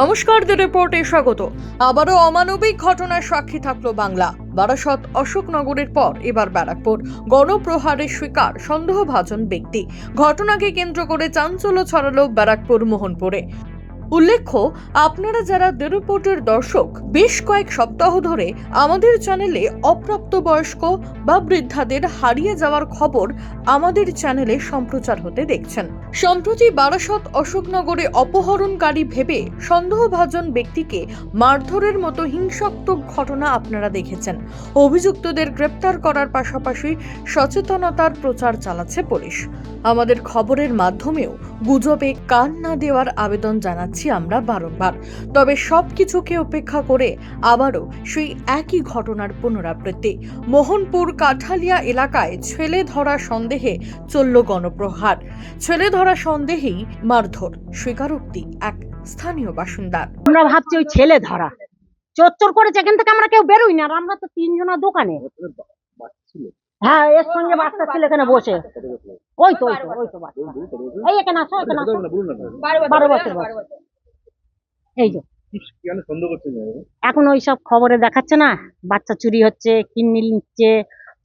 নমস্কার দ্য রিপোর্টে স্বাগত। আবারও অমানবিক ঘটনার সাক্ষী থাকল বাংলা। বারাসত অশোকনগরের পর এবার ব্যারাকপুর। গণপ্রহারের শিকার সন্দেহভাজন ব্যক্তি। ঘটনাকে কেন্দ্র করে চাঞ্চল্য ছড়ালো ব্যারাকপুর মোহনপুরে। উল্লেখ্য, আপনারা যারা দ্য রিপোর্টের দর্শক, বেশ কয়েক সপ্তাহ ধরে আমাদের চ্যানেলে অপ্রাপ্ত বয়স্ক বা বৃদ্ধাদের হারিয়ে যাওয়ার খবর আমাদের চ্যানেলে সম্প্রচার হতে দেখছেন। সম্প্রতি বারাসত অশোকনগরে অপহরণকারী ভেবে সন্দেহভাজন ব্যক্তিকে মারধরের মতো হিংসাত্মক ঘটনা আপনারা দেখেছেন। অভিযুক্তদের গ্রেপ্তার করার পাশাপাশি সচেতনতার প্রচার চালাচ্ছে পুলিশ। আমাদের খবরের মাধ্যমেও গুজবে কান না দেওয়ার আবেদন জানাচ্ছি আমরা বারংবার। তবে সব কিছুকে উপেক্ষা করে আবারও সেই একই ঘটনার পুনরাবৃত্তি। মোহনপুর কাঠালিয়া এলাকায় ছেলে ধরা সন্দেহে চলল গণপ্রহার। ছেলে ধরা সন্দেহেই মারধর, স্বীকারোক্তি এক স্থানীয় বাসিন্দার। আমরা ভাবছি ওই ছেলে ধরা। চোর করেছে, এখান থেকে আমরা কেউ বেরোই না আমরা তো তিনজনা দোকানে। হ্যাঁ এর সঙ্গে বাচ্চা ছিল এখানে বসে। ওই তো ওই তো ওই তো এই এখানে আসো এখানে আসো। বারো বছর। এই যে। এখন ওই সব খবরে দেখাচ্ছে না। বাচ্চা চুরি হচ্ছে, কিডনি নিচ্ছে,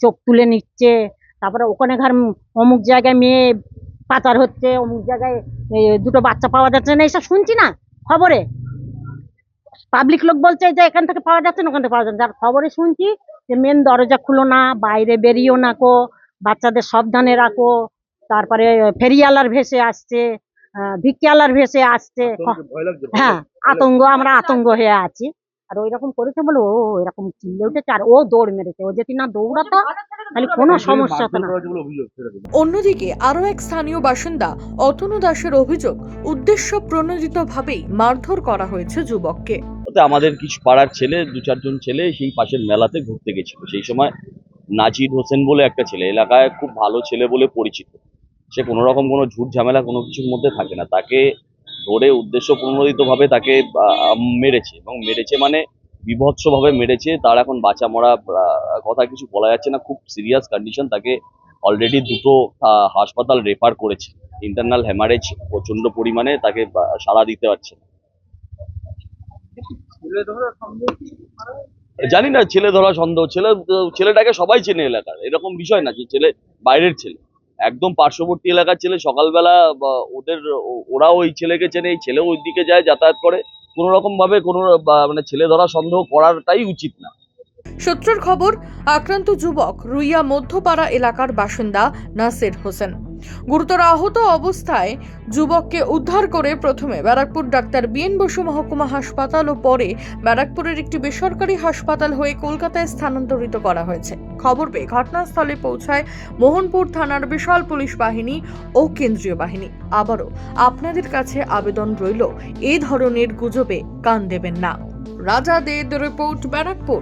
চোখ তুলে নিচ্ছে। তারপরে ওখানে ঘর অমুক জায়গায় মেয়ে পাচার হচ্ছে, অমুক জায়গায় দুটো বাচ্চা পাওয়া যাচ্ছে না। এইসব শুনছি না খবরে। পাবলিক লোক বলছে যে এখান থেকে পাওয়া যাচ্ছে না, ওখান থেকে পাওয়া যাচ্ছে। যার খবরে শুনছি যে মেন দরজা খুলো না, বাইরে বেরিয়েও না কো, বাচ্চাদের সাবধানে রাখো। তারপরে ফেরিয়ালার ভেসে আসছে। ভিক্ষালার ভেসে আসছে। হ্যাঁ আতঙ্ক আমরা আতঙ্ক হয়ে আছি। আর ওই রকম করেছে বলে ও এরকম চিল্লে উঠেছে আর ও দৌড় মেরেছে। ও যদি না দৌড়াতো তাহলে কোনো সমস্যা না। অন্যদিকে আরও এক স্থানীয় বাসিন্দা অতনু দাসের অভিযোগ উদ্দেশ্য প্রণোদিতভাবেই মারধর করা হয়েছে যুবককে। আমাদের কিছু পাড়ার ছেলে দু চারজন ছেলে সেই পাশের মেলাতে ঘুরতে গেছিল। সেই সময় নাজির হোসেন বলে একটা ছেলে এলাকায় খুব ভালো ছেলে বলে পরিচিত। সে কোনো রকম কোনো ঝুট ঝামেলা কোনো কিছুর মধ্যে থাকে না। তাকে ধরে উদ্দেশ্য প্রণোদিতভাবে তাকে মেরেছে এবং মেরেছে মানে বিভৎসভাবে মেরেছে। তার এখন বাঁচা মরা কথা কিছু বলা যাচ্ছে না। খুব সিরিয়াস কন্ডিশন তাকে অলরেডি দুটো হাসপাতাল রেফার করেছে। ইন্টারনাল হ্যামারেজ প্রচণ্ড পরিমাণে তাকে সাড়া দিতে পারছে না। জানি না ছেলে ধরা সন্দেহ। ছেলে ছেলেটাকে সবাই চেনে এলাকার। এরকম বিষয় না যে ছেলে বাইরের ছেলে। একদম পার্শ্ববর্তী এলাকার ছেলে, সকালবেলা ওদের ওরা ওই ছেলেকে চেনে, এই ছেলেও ওই দিকে যায় যাতায়াত করে। কোনো রকম ভাবে কোনো মানে ছেলে ধরা সন্দেহ করাটাই উচিত না। সূত্রের খবর, আক্রান্ত যুবক রুইয়া মধ্যপাড়া এলাকার বাসিন্দা নাসির হোসেন। গুরুতর আহত অবস্থায় যুবককে উদ্ধার করে প্রথমে ব্যারাকপুর ডাক্তার বিএন বসু মহকুমা হাসপাতাল ও পরে ব্যারাকপুরের একটি বেসরকারি হাসপাতাল হয়ে কলকাতায় স্থানান্তরিত করা হয়েছে। খবর পেয়ে ঘটনাস্থলে পৌঁছায় মোহনপুর থানার বিশাল পুলিশ বাহিনী ও কেন্দ্রীয় বাহিনী। আবারও আপনাদের কাছে আবেদন রইল, এ ধরনের গুজবে কান দেবেন না। রাজা দে রিপোর্ট ব্যারাকপুর।